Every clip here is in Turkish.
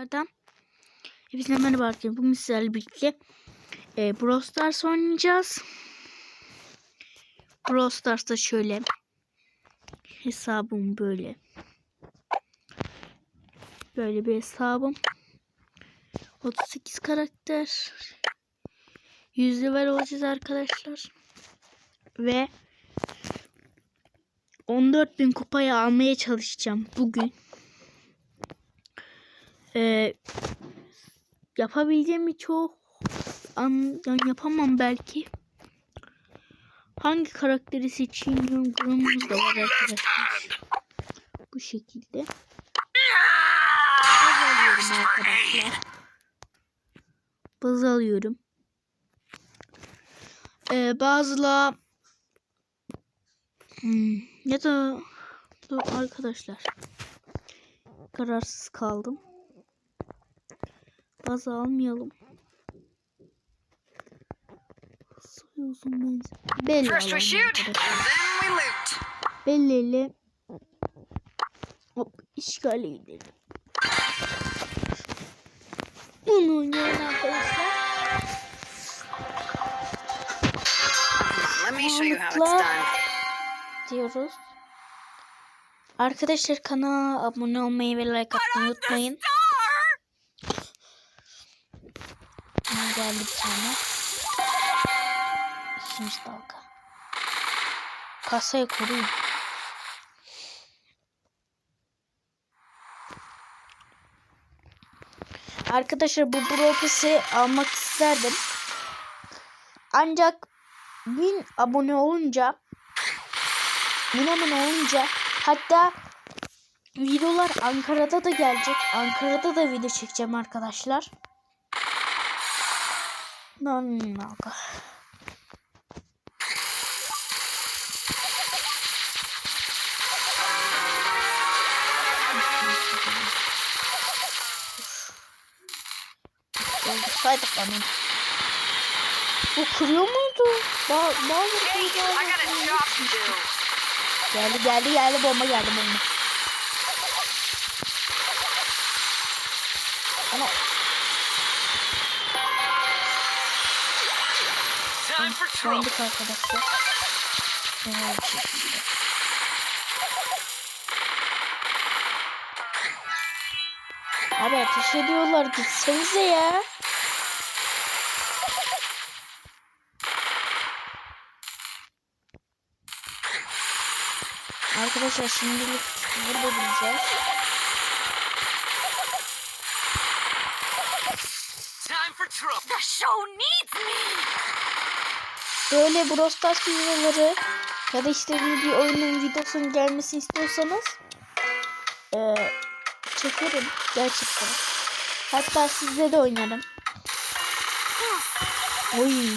Tekrardan hepsine merhaba arkadaşlar. Bugün sizlerle birlikte e, Brawl Stars oynayacağız. Brawl Stars'ta şöyle hesabım böyle. Böyle bir hesabım. 38 karakter. 100 level olacağız arkadaşlar. Ve 14.000 kupayı almaya çalışacağım bugün. Ee, yapabileceğimi çok an, yani yapamam belki. Hangi karakteri seçeyim yorumlarımız da var arkadaşlar. Bu şekilde. Baz alıyorum arkadaşlar. Baz alıyorum. Ee, bazıla hmm, ya da dur arkadaşlar kararsız kaldım. Baz almayalım. Soyuyorsun benzin. Belli alalım. Belli Hop işgale gidelim. Bunu oynayalım arkadaşlar. Done. diyoruz. Arkadaşlar kanala abone olmayı ve like atmayı unutmayın. Hemen geldi bir tane. İkinci dalga. Kasayı koruyun. Arkadaşlar bu brokesi almak isterdim. Ancak 1000 abone olunca 1000 abone olunca hatta videolar Ankara'da da gelecek. Ankara'da da video çekeceğim arkadaşlar. Lan aga. Saydık bana. Bu kırıyor muydu? Ba bazı Hey, I got a job to do. Geldi geldi geldi bomba geldi bomba. Yandık arkadaşlar. Evet. Abi ateş ediyorlar gitsenize ya. Arkadaşlar şimdilik burada duracağız. Time for trouble. The show needs me. Böyle Brawl Stars videoları ya da işte bir oyunun videosunun gelmesini istiyorsanız eee çekerim gerçekten. Hatta sizle de oynarım. Oy.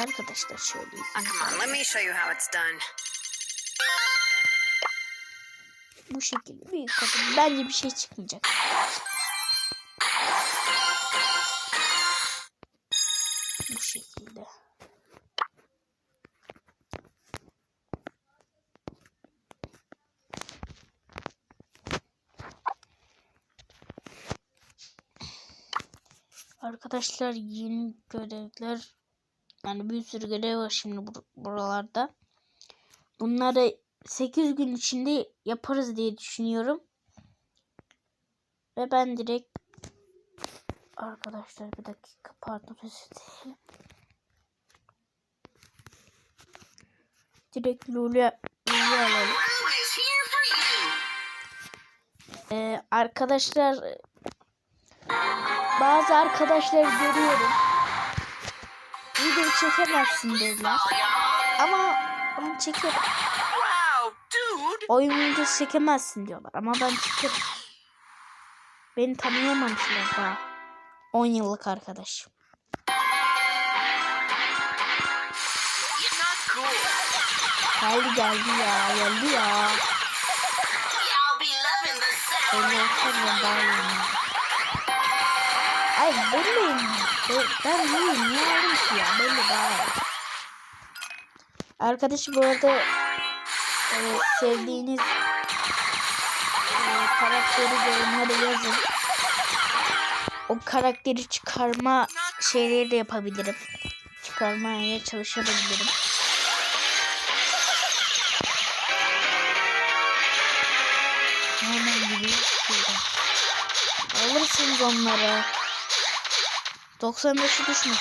Arkadaşlar şöyle Ah, come on, let me show you how it's done. Bu şekilde büyük kadın bence bir şey çıkmayacak. Bu şekilde. Arkadaşlar yeni görevler yani bir sürü görev var şimdi bur- buralarda. Bunları 8 gün içinde yaparız diye düşünüyorum. Ve ben direkt arkadaşlar bir dakika pardon özür dilerim. Direkt Lulu Lulu alalım. Ee, arkadaşlar bazı arkadaşlar görüyorum. Video çekemezsin dediler. Ama ben çekerim. Oyun videosu çekemezsin diyorlar ama ben çekerim. Beni tanıyamamışlar daha. 10 yıllık arkadaşım. Geldi geldi ya geldi ya. Daha iyi. Ay belliyim. Ben, ben iyiyim. Niye aldım ki ya? Belli daha iyi. Bu arada e, sevdiğiniz e, karakteri yorumlara yazın. O karakteri çıkarma şeyleri de yapabilirim. Çıkarmaya çalışabilirim. Hemen gidiyor. Alırsınız onları. 95'i düşmesin.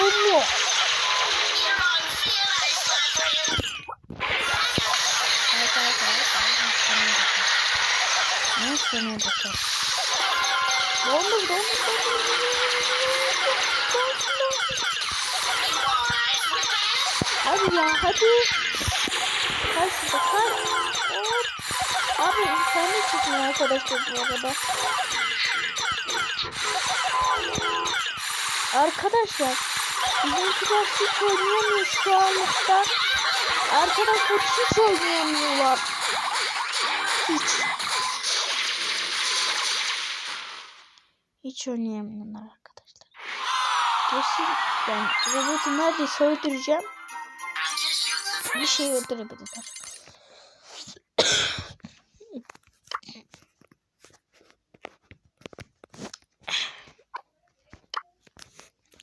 Allah. Sana bakar? Dondur dondur dondur. Hadi ya hadi. Size kay. Hop. Abi internet çekiyor arkadaşlar bu arada. Arkadaşlar bizimkiler hiç oynayamıyor şu anlıkta. Arkadaşlar hiç oynayamıyorlar. Hiç. Hiç oynayamıyorlar arkadaşlar. Kesin ben robotu neredeyse öldüreceğim. Bir şey öldürebilirler.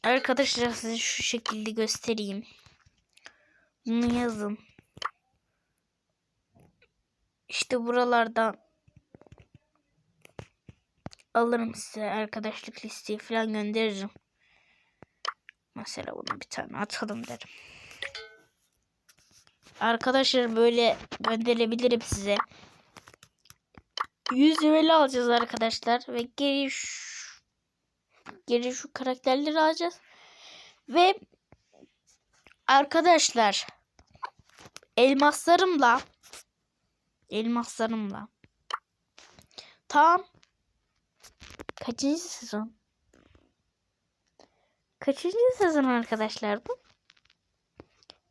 Arkadaşlar size şu şekilde göstereyim. Bunu yazın. İşte buralardan alırım size arkadaşlık listeyi falan gönderirim. Mesela bunu bir tane atalım derim. Arkadaşlar böyle gönderebilirim size. 100 level alacağız arkadaşlar ve geri şu, geri şu karakterleri alacağız. Ve arkadaşlar elmaslarımla elmaslarımla tam kaçıncı sezon? Kaçıncı sezon arkadaşlar bu?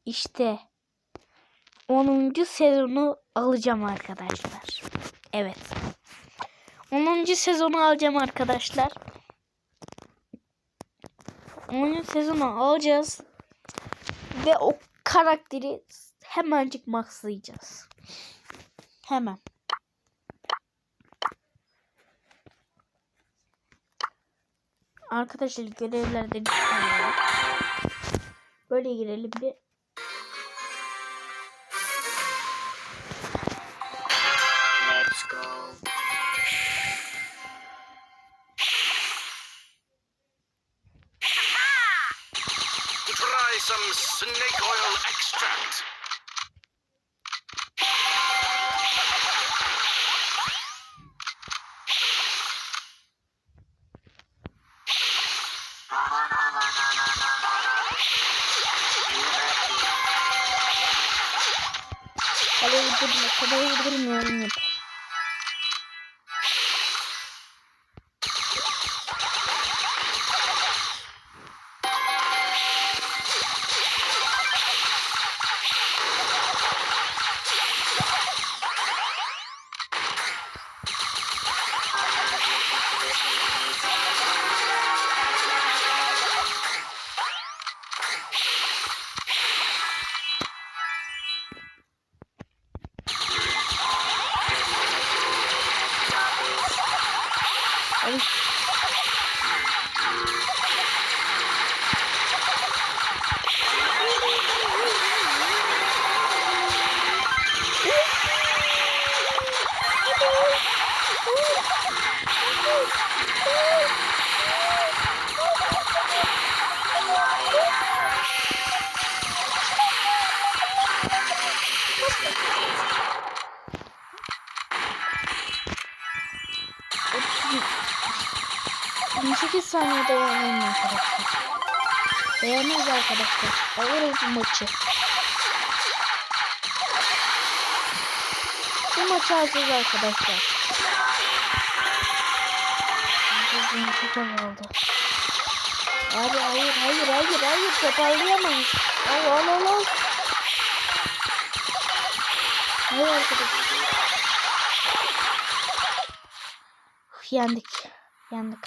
İşte 10. sezonu alacağım arkadaşlar. Evet. 10. sezonu alacağım arkadaşlar. 10. sezonu alacağız. Ve o karakteri hemencik maxlayacağız. Hemen. Arkadaşlar görevlerde Böyle girelim bir. Let's go. Try some snake oil extract. Dur bir dakika. Doğru bilmiyorum. Yok. 28 saniye devam edin arkadaşlar. Dayanırız arkadaşlar. Alırız bu maçı. Bu maçı alacağız arkadaşlar. Çok oldu. Abi hayır hayır hayır hayır toparlayamayız. Al al al al. Hayır arkadaşlar. Yendik. Yendik.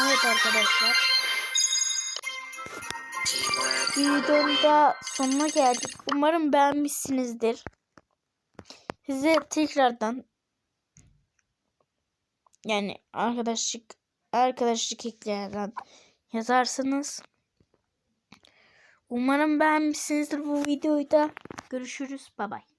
Evet arkadaşlar. Videonun da sonuna geldik. Umarım beğenmişsinizdir. Size tekrardan yani arkadaşlık arkadaşlık ekleyen yazarsınız. Umarım beğenmişsinizdir bu videoyu da. Görüşürüz. Bay bay.